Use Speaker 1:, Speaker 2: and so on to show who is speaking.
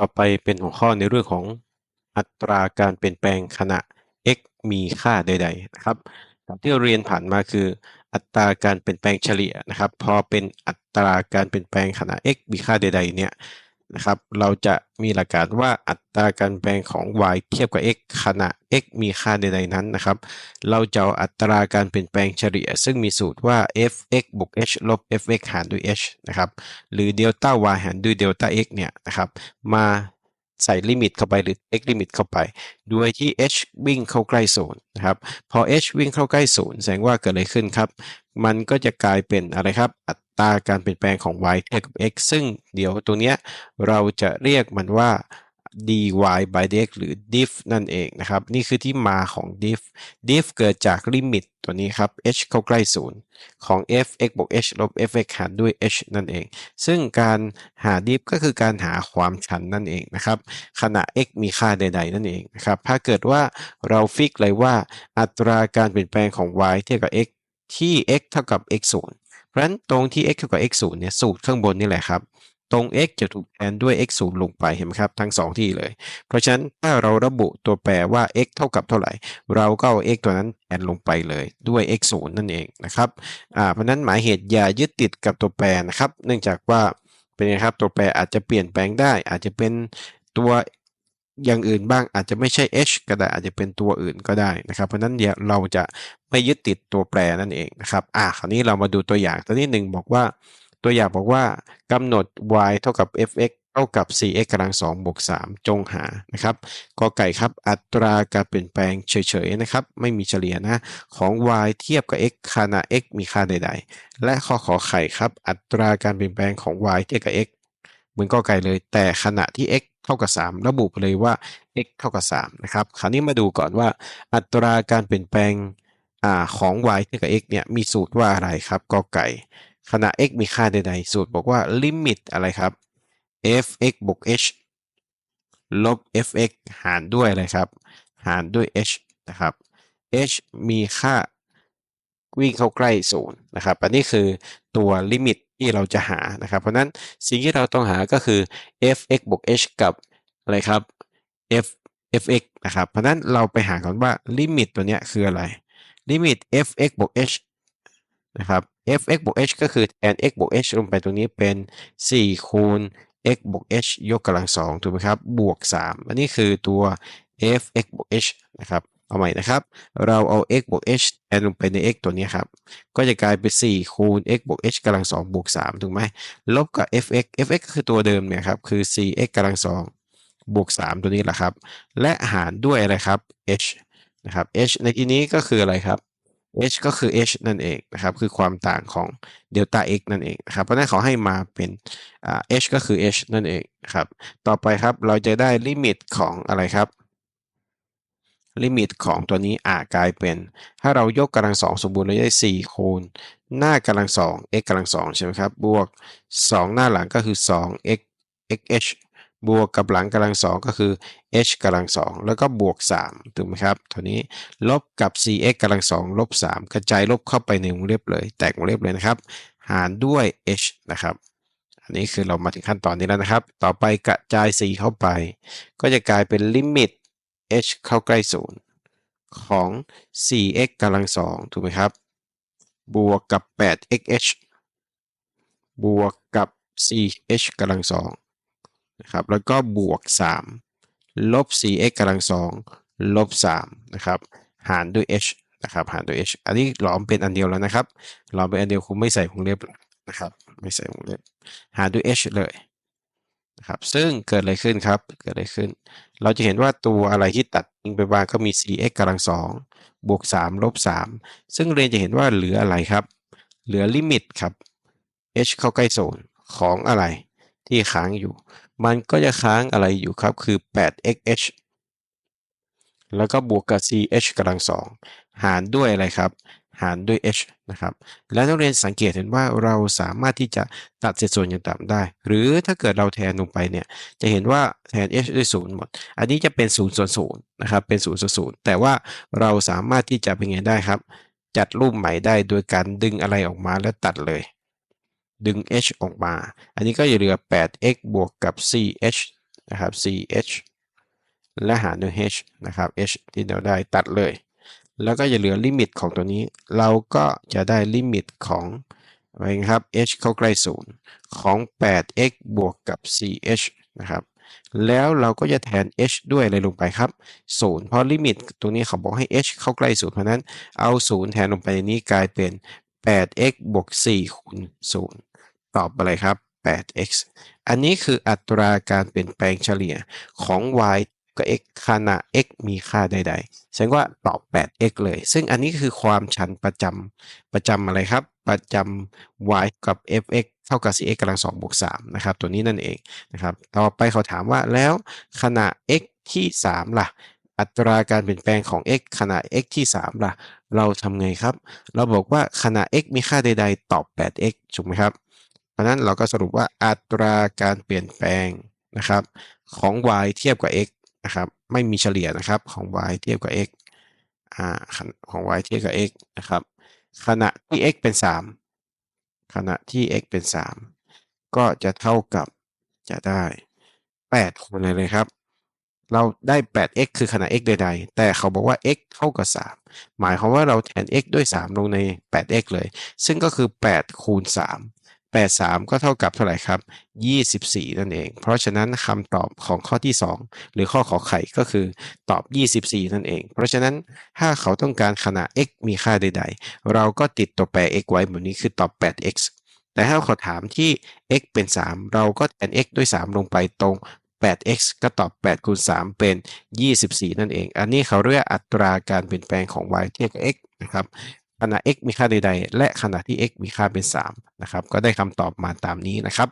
Speaker 1: ่อไปเป็นหัวข้อในเรื่องของอัตราการเปลี่ยนแปลงขณะ x มีค่าใด ๆ นะครับที่เราเรียนผ่านมาคือ อัตราการเปลี่ยนแปลงเฉลี่ยนะครับ พอเป็นอัตราการเปลี่ยนแปลงขณะ x มีค่าใด ๆ เนี่ย นะครับ เราจะมีหลักการว่าอัตราการแปลงของ y เทียบกับ x ขณะ x มีค่าใดๆนั้นนะครับ เราจะเอาอัตราการเปลี่ยนแปลงเฉลี่ย ซึ่งมีสูตรว่า f(x) บวก h ลบ f(x) หารด้วย h นะครับ หรือเดลต้า y หารด้วยเดลต้า x เนี่ยนะครับ มา ใส่ลิมิตเข้าไปหรือ x ลิมิตเข้าไปโดยที่ h วิ่งเข้าใกล้ศูนย์นะครับ พอ h วิ่งเข้าใกล้ศูนย์แสดงว่าเกิดอะไรขึ้นครับ มันก็จะกลายเป็นอะไรครับ อัตราการเปลี่ยนแปลงของ y เทียบกับ x ซึ่งเดี๋ยวตัวเนี้ยเราจะเรียกมันว่า dy by dx หรือ diff นั่นเองนะครับ นี่คือที่มาของ diff diff เกิดจากลิมิตตัวนี้ครับ h เข้าใกล้ศูนย์ของ f x บวก h ลบ f x หารด้วย h นั่นเอง ซึ่งการหา diff ก็คือการหาความชันนั่นเองนะครับ ขณะ x มีค่าใด ๆ นั่นเองนะครับ ถ้าเกิดว่าเราฟิกเลยว่าอัตราการเปลี่ยนแปลงของ y เทียบกับ x ที่ x เท่ากับ x 0เพราะฉะนั้นตรงที่ x เท่ากับ x 0เนี่ยสูตรข้างบนนี่แหละครับ ตรง x จะถูกแทนด้วย x 0ลงไปเห็นไหมครับ ทั้ง 2 ที่เลย เพราะฉะนั้นถ้าเราระบุตัวแปรว่า x เท่ากับเท่าไหร่ เราก็เอา x ตัวนั้นแทนลงไปเลยด้วย x 0นั่นเองนะครับอ่าเพราะนั้นหมายเหตุอย่ายึดติดกับตัวแปรนะครับ เนื่องจากว่าเป็นไงครับตัวแปรอาจจะเปลี่ยนแปลงได้ อาจจะเป็นตัวอย่างอื่นบ้างอาจจะไม่ใช่ h ก็ได้อาจจะเป็นตัวอื่นก็ได้นะครับ เพราะฉะนั้นเดี๋ยวเราจะไม่ยึดติดตัวแปรนั่นเองนะครับอ่าคราวนี้เรามาดูตัวอย่างตัวนี้หนึ่งบอกว่า ตัวอย่างบอกว่ากำหนด y เท่ากับ fx เท่ากับ 4x กำลัง2บวก3จงหานะครับกอไก่ครับอัตราการเปลี่ยนแปลงเฉยๆนะครับ ไม่มีเฉลี่ยนะ ของ y เทียบกับ x ขณะ x มีค่าใด ๆ และข้อขอไข่ครับ อัตราการเปลี่ยนแปลงของ y เทียบกับ x เหมือนกอไก่เลย แต่ขณะที่ x เท่ากับ 3 ระบุไปเลยว่า x เท่ากับ3นะครับคราวนี้มาดูก่อนว่า อัตราการเปลี่ยนแปลงอของ y เทียบกับ x เนี่ยมีสูตรว่าอะไรครับกอไก่ ขณะ x มีค่าใดๆ สูตรบอกว่าลิมิตอะไรครับ f(x) บวก h ลบ f(x) หารด้วยอะไรครับ หารด้วย h นะครับ h มีค่าวิ่งเข้าใกล้ศูนย์นะครับ อันนี้คือตัวลิมิตที่เราจะหานะครับ เพราะนั้นสิ่งที่เราต้องหาก็คือ f(x) บวก h กับอะไรครับ f f(x) นะครับ เพราะนั้นเราไปหาก่อนว่าลิมิตตัวเนี้ยคืออะไร ลิมิต f(x) บวก h นะครับ f(x) บวก h ก็คือแทน x บวก h ลงไปตรงนี้เป็น 4 คูณ x บวก h ยกกำลัง2ถูกไหมครับ บวก 3 อันนี้คือตัว f(x) บวก h นะครับ เอาใหม่นะครับ เราเอา x บวก h แทนลงไปใน x ตัวนี้ครับ ก็จะกลายเป็น 4 คูณ x บวก h กำลัง2บวก 3 ถูกไหม ลบกับ f(x) f(x) ก็คือตัวเดิมเนี่ยครับ คือ 4x กำลัง2บวก 3 ตัวนี้แหละครับ และหารด้วยอะไรครับ h นะครับ h ในที่นี้ก็คืออะไรครับ h ก็คือ h นั่นเองนะครับ คือความต่างของเดลต้า x นั่นเองนะครับ เพราะนั้นเขาให้มาเป็นอ่า h ก็คือ h นั่นเองครับ ต่อไปครับเราจะได้ลิมิตของอะไรครับ ลิมิตของตัวนี้อากลายเป็น ถ้าเรายกกำลังสองสมบูรณ์เราได้4คูณหน้ากำลังสอง x กำลังสองใช่ไหมครับ บวก 2 หน้าหลังก็คือ2 x x h บวกกับหลังกำลังสองก็คือ h กำลังสองแล้วก็บวก3ถูกไหมครับตัวนี้ลบกับ 4x กำลังสองลบ3กระจายลบเข้าไปในวงเล็บเลย แตกวงเล็บเลยนะครับ หารด้วย h นะครับ อันนี้คือเรามาถึงขั้นตอนนี้แล้วนะครับ ต่อไปกระจาย4เข้าไป ก็จะกลายเป็นลิมิต h เข้าใกล้ศูนย์ของ 4x กำลังสองถูกไหมครับ บวกกับ 8xh บวกกับ 4h กำลังสอง นะครับแล้วก็บวก 3 ลบ 4x กำลังสองลบ3นะครับหารด้วย h นะครับหารด้วย h อันนี้หลอมเป็นอันเดียวแล้วนะครับหลอมเป็นอันเดียวคุณไม่ใส่วงเล็บนะครับไม่ใส่วงเล็บหารด้วย h เลยนะครับซึ่งเกิดอะไรขึ้นครับเกิดอะไรขึ้น เราจะเห็นว่าตัวอะไรที่ตัดทิ้งไปบ้างก็มี 4x กำลังสองบวก 3 ลบ 3 ซึ่งเรียนจะเห็นว่าเหลืออะไรครับ เหลือลิมิตครับ h เข้าใกล้ศูนย์ของอะไรที่ค้างอยู่ มันก็จะค้างอะไรอยู่ครับ คือ 8xh แล้วก็บวกกับ ch กำลังสองหารด้วยอะไรครับ หารด้วย h นะครับ และนักเรียนสังเกตเห็นว่าเราสามารถที่จะตัดเศษส่วนอย่างต่ำได้ หรือถ้าเกิดเราแทนลงไปเนี่ย จะเห็นว่าแทน h ด้วยศูนย์หมด อันนี้จะเป็น0ส่วน0นะครับ เป็น0ส่วน0แต่ว่าเราสามารถที่จะเป็นไงได้ครับ จัดรูปใหม่ได้โดยการดึงอะไรออกมาแล้วตัดเลย ดึง h ออกมา อันนี้ก็จะเหลือ 8x บวกกับ 4h นะครับ ch และหารด้วย h นะครับ h ที่เราได้ตัดเลย แล้วก็จะเหลือลิมิตของตัวนี้ เราก็จะได้ลิมิตของอะไรครับ h เข้าใกล้ศูนย์ของ 8x บวกกับ 4h นะครับ แล้วเราก็จะแทน h ด้วยอะไรลงไปครับศูนย์เพราะลิมิตตรงนี้เขาบอกให้ h เข้าใกล้ศูนย์เพราะฉะนั้นเอาศูนย์แทนลงไปในนี้กลายเป็น 8x บวก4คูณ0ตอบอะไรครับ 8x อันนี้คืออัตราการเปลี่ยนแปลงเฉลี่ยของ y กับ x ขณะ x มีค่าใดๆแสดงว่าตอบ 8x เลย ซึ่งอันนี้คือความชันประจำประจำอะไรครับ ประจำ y กับ fx เท่ากับ cx กำลัง2บวก3นะครับ ตัวนี้นั่นเองนะครับ ต่อไปเขาถามว่าแล้วขณะ x ที่ 3 ล่ะ อัตราการเปลี่ยนแปลงของ x ขณะ x ที่ 3 ล่ะ เราทำไงครับ เราบอกว่าขณะ x มีค่าใด ๆ ตอบ 8x ถูกไหมครับ เพราะนั้นเราก็สรุปว่าอัตราการเปลี่ยนแปลงนะครับของ y เทียบกับ x นะครับ ไม่มีเฉลี่ยนะครับของ y เทียบกับ x อ่าของ y เทียบกับ x นะครับ ขณะที่ x เป็น 3 ขณะที่ x เป็น 3 ก็จะเท่ากับจะได้ 8 คูณอะไรเลยครับ เราได้ 8x คือขนาด x ใดๆ แต่เขาบอกว่า x เท่ากับ 3 หมายความว่าเราแทน x ด้วย 3 ลงใน 8x เลย ซึ่งก็คือ 8 คูณ 3 8 3 ก็เท่ากับเท่าไหร่ครับ 24 นั่นเอง เพราะฉะนั้นคำตอบของข้อที่ 2 หรือข้อขอไข่ก็คือตอบ 24 นั่นเอง เพราะฉะนั้นถ้าเขาต้องการขนาด x มีค่าใด ๆ เราก็ติดตัวแปร x ไว้แบบนี้คือตอบ 8x แต่ถ้าเขาถามที่ x เป็น 3 เราก็แทน x ด้วย 3 ลงไปตรง 8x ก็ตอบ 8 คูณ 3 เป็น 24 นั่นเอง อันนี้เขาเรียกอัตราการเปลี่ยนแปลงของ y เทียบกับ x นะครับขณะ x มีค่าใด ๆ และขณะที่ x มีค่าเป็น 3 นะครับ ก็ได้คำตอบมาตามนี้นะครับ